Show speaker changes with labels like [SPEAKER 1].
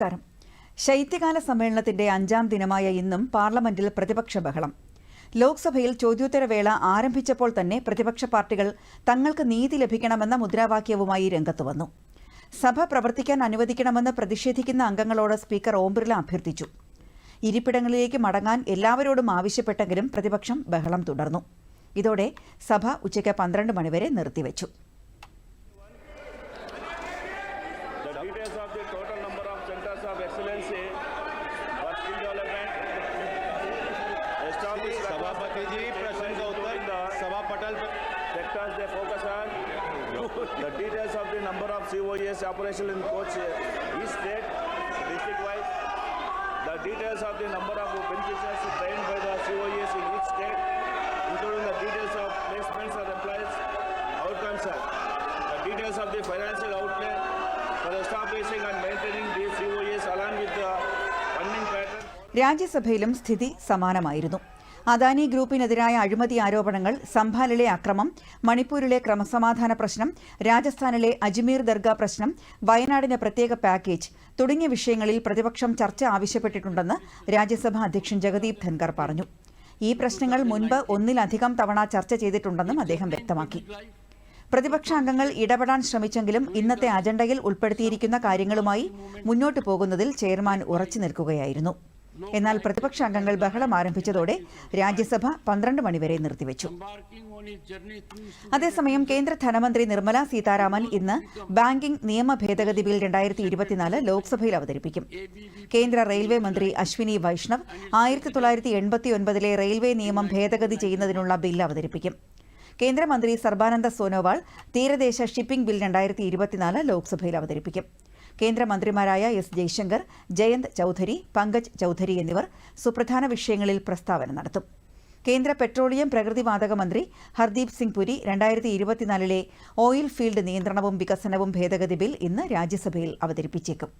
[SPEAKER 1] നമസ്കാരം. ശൈത്യകാല സമ്മേളനത്തിന്റെ അഞ്ചാം ദിനമായ ഇന്നും പാർലമെന്റിൽ പ്രതിപക്ഷ ബഹളം. ലോക്സഭയിൽ ചോദ്യോത്തരവേള ആരംഭിച്ചപ്പോൾ തന്നെ പ്രതിപക്ഷ പാർട്ടികൾ തങ്ങൾക്ക് നീതി ലഭിക്കണമെന്ന മുദ്രാവാക്യവുമായി രംഗത്തുവന്നു സഭ പ്രവർത്തിക്കാൻ അനുവദിക്കണമെന്ന് പ്രതിഷേധിക്കുന്ന അംഗങ്ങളോട് സ്പീക്കർ ഓം ബിർല അഭ്യർത്ഥിച്ചു. ഇരിപ്പിടങ്ങളിലേക്ക് മടങ്ങാൻ എല്ലാവരോടും ആവശ്യപ്പെട്ടെങ്കിലും പ്രതിപക്ഷം ബഹളം തുടർന്നു. ഇതോടെ സഭ ഉച്ചയ്ക്ക് പന്ത്രണ്ട് മണിവരെ നിർത്തിവച്ചു.
[SPEAKER 2] Skill development established
[SPEAKER 3] सभापति जी प्रश्न का उत्तर सभा पटल
[SPEAKER 2] sectors they focus on the details of the number of COES operational in coach each state district wise the details of the number of beneficiaries trained by the COES in each state including the details of placements of employees outcomes are the details of the financial outlay for establishing and maintaining
[SPEAKER 1] രാജ്യസഭയിലും സ്ഥിതി സമാനമായിരുന്നു. അദാനി ഗ്രൂപ്പിനെതിരായ അഴിമതി ആരോപണങ്ങൾ സംഭാലിലെ അക്രമം മണിപ്പൂരിലെ ക്രമസമാധാന പ്രശ്നം രാജസ്ഥാനിലെ അജ്മീർ ദർഗ പ്രശ്നം വയനാടിന് പ്രത്യേക പാക്കേജ് തുടങ്ങിയ വിഷയങ്ങളിൽ പ്രതിപക്ഷം ചർച്ച ആവശ്യപ്പെട്ടിട്ടുണ്ടെന്ന് രാജ്യസഭാ അധ്യക്ഷൻ ജഗദീപ് ധൻകർ പറഞ്ഞു. ഈ പ്രശ്നങ്ങൾ മുൻപ് ഒന്നിലധികം തവണ ചർച്ച ചെയ്തിട്ടുണ്ടെന്നും അദ്ദേഹം വ്യക്തമാക്കി. പ്രതിപക്ഷ അംഗങ്ങൾ ഇടപെടാൻ ശ്രമിച്ചെങ്കിലും ഇന്നത്തെ അജണ്ടയിൽ ഉൾപ്പെടുത്തിയിരിക്കുന്ന കാര്യങ്ങളുമായി മുന്നോട്ടു പോകുന്നതിൽ ചെയർമാൻ ഉറച്ചു നിൽക്കുകയായിരുന്നു. എന്നാൽ പ്രതിപക്ഷ അംഗങ്ങൾ ബഹളം ആരംഭിച്ചതോടെ രാജ്യസഭ പന്ത്രണ്ട് മണിവരെ നിർത്തിവച്ചു. അതേസമയം കേന്ദ്ര ധനമന്ത്രി നിർമ്മല സീതാരാമൻ ഇന്ന് ബാങ്കിംഗ് നിയമ ഭേദഗതി ബിൽ രണ്ടായിരത്തി ഇരുപത്തിനാല് ലോക്സഭയിൽ അവതരിപ്പിക്കും. കേന്ദ്ര റെയിൽവേ മന്ത്രി അശ്വിനി വൈഷ്ണവ് ആയിരത്തി തൊള്ളായിരത്തി എൺപത്തിയൊൻപതിലെ റെയിൽവേ നിയമം ഭേദഗതി ചെയ്യുന്നതിനുള്ള ബിൽ അവതരിപ്പിക്കും. കേന്ദ്രമന്ത്രി സർബാനന്ദ സോനോവാൾ തീരദേശ ഷിപ്പിംഗ് ബിൽ രണ്ടായിരത്തി ഇരുപത്തിനാല് ലോക്സഭയിൽ അവതരിപ്പിക്കും. കേന്ദ്രമന്ത്രിമാരായ എസ് ജയശങ്കർ ജയന്ത് ചൌധരി പങ്കജ് ചൌധരി എന്നിവർ സുപ്രധാന വിഷയങ്ങളിൽ പ്രസ്താവന നടത്തും. കേന്ദ്ര പെട്രോളിയം പ്രകൃതിവാതക മന്ത്രി ഹർദീപ് സിംഗ് പുരി രണ്ടായിരത്തി ഇരുപത്തിനാലിലെ ഓയിൽ ഫീൽഡ് നിയന്ത്രണവും വികസനവും ഭേദഗതി ബിൽ ഇന്ന് രാജ്യസഭയിൽ അവതരിപ്പിച്ചേക്കും.